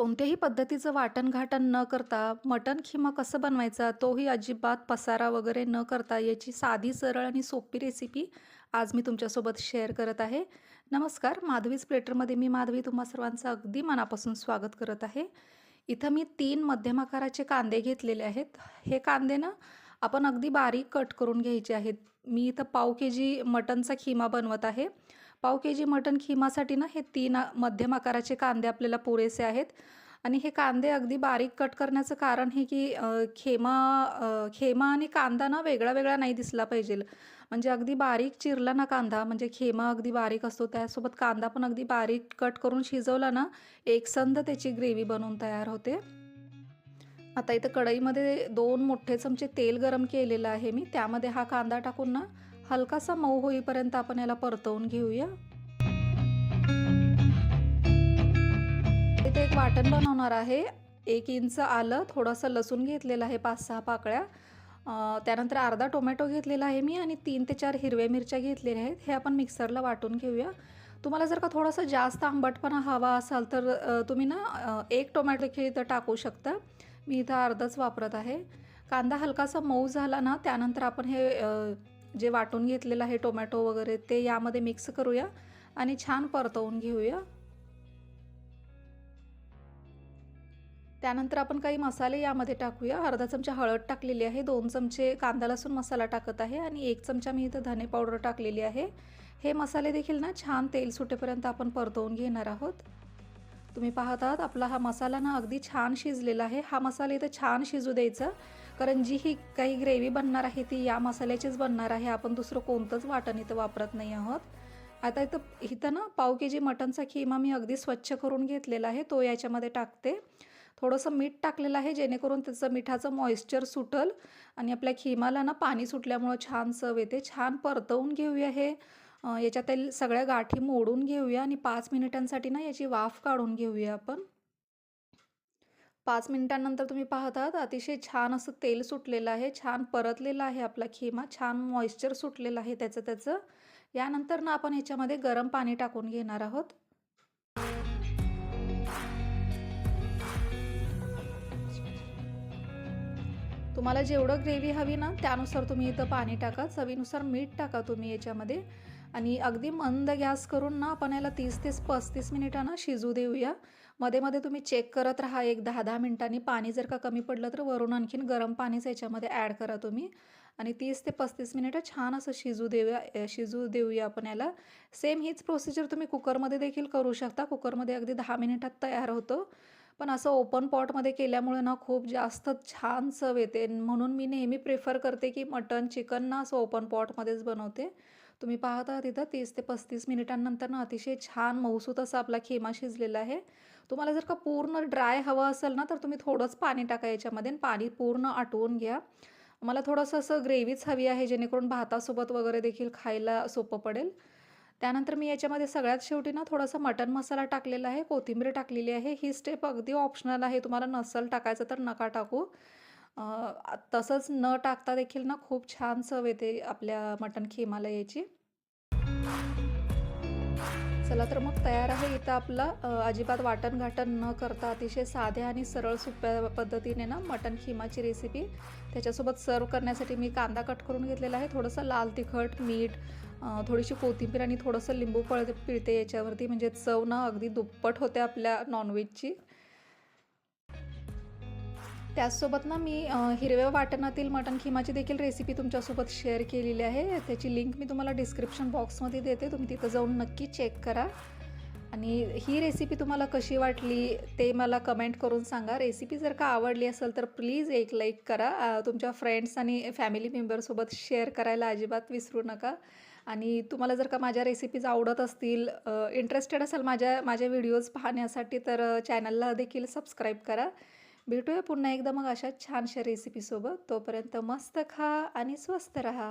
कोणत्याही पद्धतीचं वाटण-घाटण न करता मटण खिमा कसं बनवायचा, तोही अजिबात पसारा वगैरे न करता याची साधी, सरळ आणि सोपी रेसिपी आज मी तुमच्यासोबत शेअर करत आहे. नमस्कार, माधवीज प्लेटरमध्ये मी माधवी तुम्हा सर्वांचं अगदी मनापासून स्वागत करत आहे. इथं मी तीन मध्यम आकाराचे कांदे घेतलेले आहेत. हे कांदे ना आपण अगदी बारीक कट करून घ्यायचे आहेत. मी इथं पाव के जी मटणचा खिमा बनवत आहे. पाव के जी मटण खिमासाठी ना हे तीन मध्यम आकाराचे कांदे आपल्याला पुरेसे आहेत आणि हे कांदे अगदी बारीक कट करण्याचं कारण हे की खेमा खेमा आणि कांदा ना वेगळा-वेगळा नाही दिसला पाहिजेल. म्हणजे अगदी बारीक चिरला ना कांदा म्हणजे खेमा अगदी बारीक असतो त्यासोबत कांदा पण अगदी बारीक कट करून शिजवला ना, एकसंध त्याची ग्रेव्ही बनवून तयार होते. आता इथं कढईमध्ये दोन मोठे चमचे तेल गरम केलेलं आहे मी. त्यामध्ये हा कांदा टाकून ना हलकासा मऊ होईपर्यंत आपण याला परतवून घेऊया. इथे एक वाटण बनवणार आहे. एक इंच आलं, थोडंसं लसूण घेतलेलं आहे 5-6 पाकळ्या. त्यानंतर अर्धा टोमॅटो घेतलेला आहे मी आणि तीन ते चार हिरव्या मिरच्या घेतलेल्या आहेत. हे आपण मिक्सरला वाटून घेऊया. तुम्हाला जर का थोडासा जास्त आंबटपणा हवा असाल तर तुम्ही ना एक टोमॅटो देखील इथं टाकू शकता. मी इथं अर्धच वापरत आहे. कांदा हलकासा मऊ झाला ना त्यानंतर आपण हे जे वाटून घेतलेलं आहे टोमॅटो वगैरे ते यामध्ये मिक्स करूया आणि छान परतवून घेऊया. त्यानंतर आपण काही मसाले यामध्ये टाकूया. अर्धा चमचा हळद टाकलेली आहे, दोन चमचे कांदा लसूण मसाला टाकत आहे आणि एक चमचा मी इथं धने पावडर टाकलेली आहे. हे मसाले देखील ना छान तेल सुटेपर्यंत आपण परतवून घेणार आहोत. तुम्ही पाहत आहात आपला हा मसाला ना अगदी छान शिजलेला आहे. हा मसाला इथं छान शिजू द्यायचा कारण जी ही काही ग्रेव्ही बनणार आहे ती या मसाल्याचीच बनणार आहे. आपण दुसरं कोणतंच वाटण इथं वापरत नाही आहोत. आता इथं इथं ना पाव के जी मटनचा खिमा मी अगदी स्वच्छ करून घेतलेला आहे. तो याच्यामध्ये टाकते. थोडंसं मीठ टाकलेलं आहे जेणेकरून त्याचं मिठाचं मॉइश्चर सुटेल आणि आपल्या खिमाला ना पाणी सुटल्यामुळं छान चव येते. छान परतवून घेऊया हे. याच्यातील सगळ्या गाठी मोडून घेऊया आणि पाच मिनिटांसाठी ना याची वाफ काढून घेऊया आपण. पाच मिनिटांनंतर तुम्ही पाहत आहात अतिशय छान असं तेल सुटलेलं आहे. छान परतलेलं आहे आपला खिमा. छान मॉइश्चर सुटलेलं आहे त्याचं त्याचं. यानंतर ना आपण ह्याच्यामध्ये गरम पाणी टाकून घेणार आहोत. तुम्हाला जेवढं ग्रेव्ही हवी ना त्यानुसार तुम्ही इथं पाणी टाका. चवीनुसार मीठ टाका तुम्ही याच्यामध्ये आणि अगदी मंद गॅस करून ना आपण याला 30 ते 35 मिनिटं ना शिजू देऊया. मध्ये-मध्ये तुम्ही चेक करत राहा एक दहा दहा मिनिटांनी. पाणी जर का कमी पडलं तर वरून आणखीन गरम पाणीच याच्यामध्ये ॲड करा तुम्ही आणि तीस ते 35 मिनिटं छान असं शिजू देऊया शिजू देऊया आपण याला. सेम हीच प्रोसिजर तुम्ही कुकरमध्ये देखील करू शकता. कुकरमध्ये अगदी दहा मिनिटात तयार होतो पण असं ओपन पॉटमध्ये केल्यामुळे ना खूप जास्त छान चव येते. म्हणून मी नेहमी प्रिफर करते की मटन चिकन ना असं ओपन पॉटमध्येच बनवते. तुम्ही पाहत आहात इथं 30 ते 35 मिनिटांनंतर ना अतिशय छान मऊसूत असा आपला खिमा शिजलेला आहे. तुम्हाला जर का पूर्ण ड्राय हवं असेल ना तर तुम्ही थोडंच पाणी टाका याच्यामध्ये आणि पाणी पूर्ण आटवून घ्या. मला थोडंसं असं ग्रेव्हीच हवी आहे जेणेकरून भातासोबत वगैरे देखील खायला सोपं पडेल. त्यानंतर मी याच्यामध्ये सगळ्यात शेवटी ना थोडासा मटन मसाला टाकलेला आहे, कोथिंबीर टाकलेली आहे. ही स्टेप अगदी ऑप्शनल आहे. तुम्हाला नसल टाकायचं तर नका टाकू. तसंच न टाकता देखील ना खूप छान चव येते आपल्या मटण खिमाला याची. चला तर मग तयार आहे इथं आपलं अजिबात वाटण-घाटण न करता अतिशय साध्या आणि सरळ सोप्या पद्धतीने ना मटण खिमाची रेसिपी. त्याच्यासोबत सर्व्ह करण्यासाठी मी कांदा कट करून घेतलेला आहे. थोडंसं लाल तिखट, मीठ, थोडीशी कोथिंबीर आणि थोडंसं लिंबू पळ पिळते याच्यावरती म्हणजे चव ना अगदी दुप्पट होते आपल्या नॉनव्हेजची त्याचसोबत ना मी हिरव्या वाटणातील मटण खिमाची देखील रेसिपी तुमच्यासोबत शेअर केलेली आहे. त्याची लिंक मी तुम्हाला डिस्क्रिप्शन बॉक्समध्ये देते. तुम्ही तिथं जाऊन नक्की चेक करा. आणि ही रेसिपी तुम्हाला कशी वाटली ते मला कमेंट करून सांगा. रेसिपी जर का आवडली असेल तर प्लीज एक लाईक करा. तुमच्या फ्रेंड्स आणि फॅमिली मेंबरसोबत शेअर करायला अजिबात विसरू नका. आणि तुम्हाला जर का माझ्या रेसिपीज आवडत असतील, इंटरेस्टेड असाल माझ्या माझे व्हिडिओज पाहण्यासाठी तर चॅनलला देखील सबस्क्राईब करा. भेटूया पुन्हा एकदा मग अशा छानशा रेसिपीसोबत. तोपर्यंत मस्त खा आणि स्वस्त रहा.